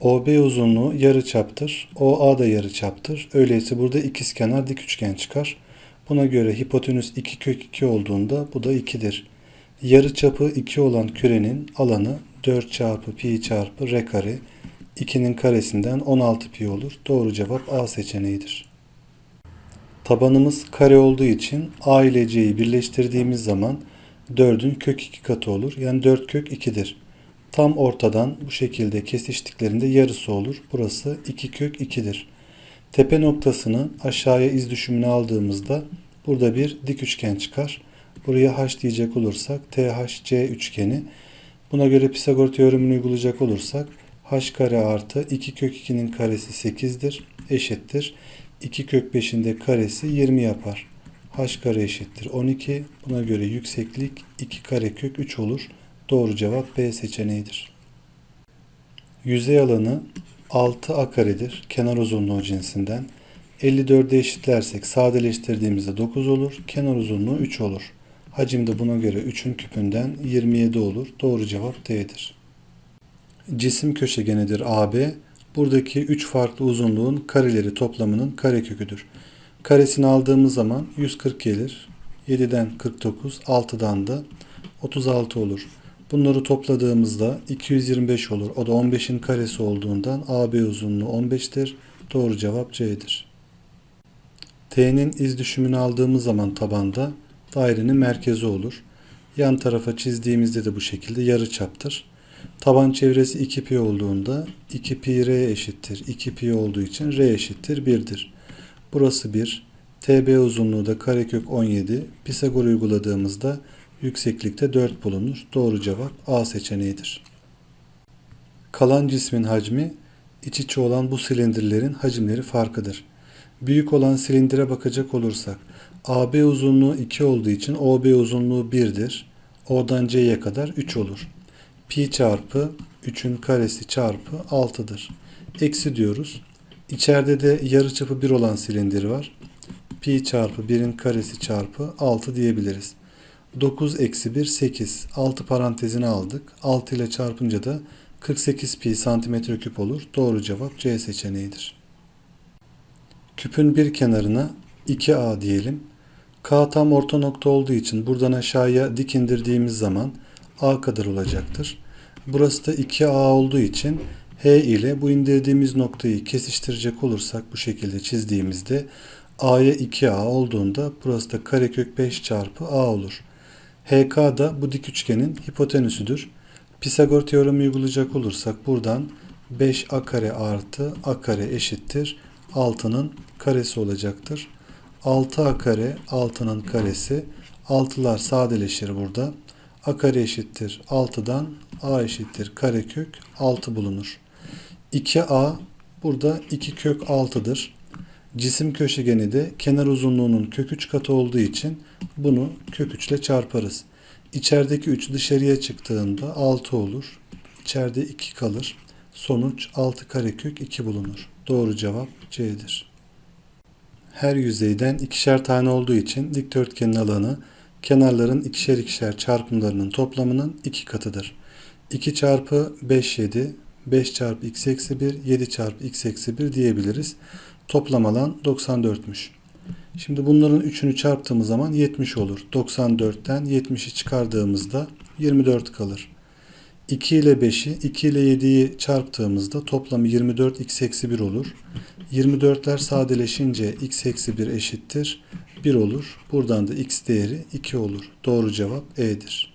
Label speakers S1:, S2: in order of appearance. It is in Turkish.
S1: OB uzunluğu yarı çaptır. OA da yarı çaptır. Öyleyse burada ikizkenar dik üçgen çıkar. Buna göre hipotenüs 2 kök 2 olduğunda bu da 2'dir. Yarı çapı 2 olan kürenin alanı 4 çarpı pi çarpı r kare 2'nin karesinden 16 pi olur. Doğru cevap A seçeneğidir. Tabanımız kare olduğu için A ile C'yi birleştirdiğimiz zaman 4'ün kök 2 katı olur. Yani 4 kök 2'dir. Tam ortadan bu şekilde kesiştiklerinde yarısı olur. Burası 2 kök 2'dir. Tepe noktasını aşağıya iz düşümünü aldığımızda burada bir dik üçgen çıkar. Buraya h diyecek olursak THC üçgeni. Buna göre Pisagor teoremini uygulayacak olursak h kare artı 2 kök 2'nin karesi 8'dir. Eşittir. 2 kök 5'in de karesi 20 yapar. h kare eşittir 12. Buna göre yükseklik 2 kare kök 3 olur. Doğru cevap B seçeneğidir. Yüzey alanı 6a karedir. Kenar uzunluğu cinsinden. 54'e eşitlersek sadeleştirdiğimizde 9 olur. Kenar uzunluğu 3 olur. Hacim de buna göre 3'ün küpünden 27 olur. Doğru cevap D'dir. Cisim köşegenidir AB. Buradaki 3 farklı uzunluğun kareleri toplamının kareköküdür. Karesini aldığımız zaman 140 gelir. 7'den 49, 6'dan da 36 olur. Bunları topladığımızda 225 olur. O da 15'in karesi olduğundan AB uzunluğu 15'tir. Doğru cevap C'dir. T'nin iz düşümünü aldığımız zaman tabanda dairenin merkezi olur. Yan tarafa çizdiğimizde de bu şekilde yarı çaptır. Taban çevresi 2 pi olduğunda 2 pi r eşittir. 2 pi olduğu için r eşittir 1'dir. Burası 1. TB uzunluğu da karekök 17. Pisagor uyguladığımızda yükseklikte 4 bulunur. Doğru cevap A seçeneğidir. Kalan cismin hacmi iç içe olan bu silindirlerin hacimleri farkıdır. Büyük olan silindire bakacak olursak AB uzunluğu 2 olduğu için OB uzunluğu 1'dir. O'dan C'ye kadar 3 olur. Pi çarpı 3'ün karesi çarpı 6'dır. Eksi diyoruz. İçeride de yarıçapı 1 olan silindir var. Pi çarpı 1'in karesi çarpı 6 diyebiliriz. 9 eksi 1 8. 6 parantezini aldık. 6 ile çarpınca da 48 pi santimetre küp olur. Doğru cevap C seçeneğidir. Küpün bir kenarına 2A diyelim. K tam orta nokta olduğu için buradan aşağıya dik indirdiğimiz zaman A kadar olacaktır. Burası da 2A olduğu için H ile bu indirdiğimiz noktayı kesiştirecek olursak bu şekilde çizdiğimizde A'ya 2A olduğunda burası da karekök 5 çarpı A olur. HK da bu dik üçgenin hipotenüsüdür. Pisagor teoremi uygulayacak olursak buradan 5A kare artı A kare eşittir 6'nın karesi olacaktır. 6A kare 6'nın karesi 6'lar sadeleşir burada. A kare eşittir 6'dan A eşittir karekök 6 bulunur. 2A burada 2 kök 6'dır. Cisim köşegeni de kenar uzunluğunun kök 3 katı olduğu için bunu kök 3 ile çarparız. İçerideki 3 dışarıya çıktığında 6 olur. İçeride 2 kalır. Sonuç 6 karekök 2 bulunur. Doğru cevap C'dir. Her yüzeyden ikişer tane olduğu için dikdörtgenin alanı kenarların ikişer ikişer çarpımlarının toplamının 2 katıdır. 2 çarpı 5 7, 5 çarpı x eksi 1, 7 çarpı x eksi 1 diyebiliriz. Toplam alan 94'müş. Şimdi bunların üçünü çarptığımız zaman 70 olur. 94'ten 70'i çıkardığımızda 24 kalır. 2 ile 5'i 2 ile 7'yi çarptığımızda toplamı 24 x eksi 1 olur. 24'ler sadeleşince x eksi 1 eşittir 1 olur. Buradan da x değeri 2 olur. Doğru cevap E'dir.